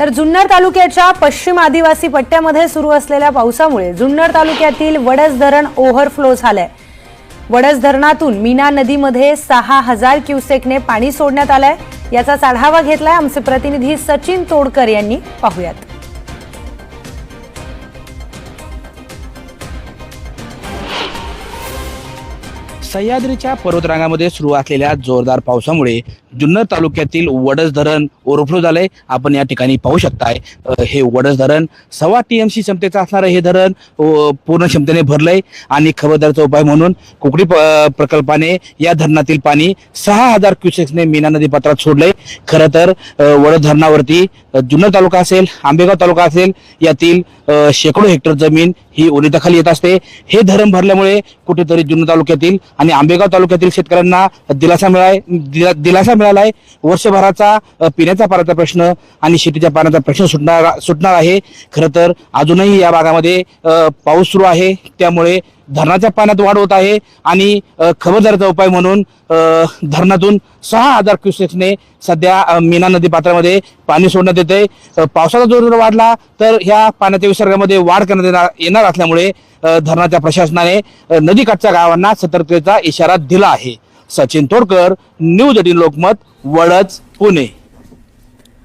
तर जुन्नर तालुक्याच्या पश्चिम आदिवासी पट्ट्यामध्ये सुरू असलेल्या पावसामुळे जुन्नर तालुक्यातील वडस धरण ओव्हरफ्लो झालंय. वडस धरणातून मीना नदीमध्ये सहा हजार क्युसेकने पाणी सोडण्यात आलंय. याचा आढावा घेतलाय आमचे प्रतिनिधी सचिन तोडकर यांनी. पाहुयात. सह्याद्रीच्या पर्वतरांगामध्ये सुरू असलेल्या जोरदार पावसामुळे जुन्नर तालुक्यातील वडस धरण ओव्हरफ्लो झालंय. आपण या ठिकाणी पाहू शकताय. हे वडस धरण सव्वा टी एम सी क्षमतेचं असणारं हे धरण पूर्ण क्षमतेने भरलंय. आणि खबरदारीचा उपाय म्हणून कुकडी प्रकल्पाने या धरणातील पाणी सहा हजार क्युसेक्सने मीना नदी पात्रात सोडलंय. खरं तर वडस धरणावरती जुन्नर तालुका असेल आंबेगाव तालुका असेल यातील शेकडो हेक्टर जमीन ही ओलिताखाली येत असते. हे धरण भरल्यामुळे कुठेतरी जुन्नर तालुक्यातील आणि आंबेगाव तालुक्यातील शेतकऱ्यांना दिलासा मिळाय दिलासा मिळाला आहे वर्षभराचा पिण्याचा पाण्याचा प्रश्न आणि शेतीच्या पाण्याचा प्रश्न सुटणार सुटणार आहे. खरं तर अजूनही या भागामध्ये पाऊस सुरू आहे. त्यामुळे धरणाच्या पाण्यात वाढ होत आहे आणि खबरदारीचा उपाय म्हणून धरणातून सहा हजार क्युसेक्सने सध्या मीना नदी पात्रामध्ये पाणी सोडण्यात येते पावसाचा जोर जर वाढला तर ह्या पाण्याच्या विसर्गामध्ये वाढ करण्यात येणार- येणार असल्यामुळे धरणाच्या प्रशासनाने नदीकाठच्या गावांना सतर्कतेचा इशारा दिला आहे. सचिन तोडकर न्यूज एटीन लोकमत वडच पुणे.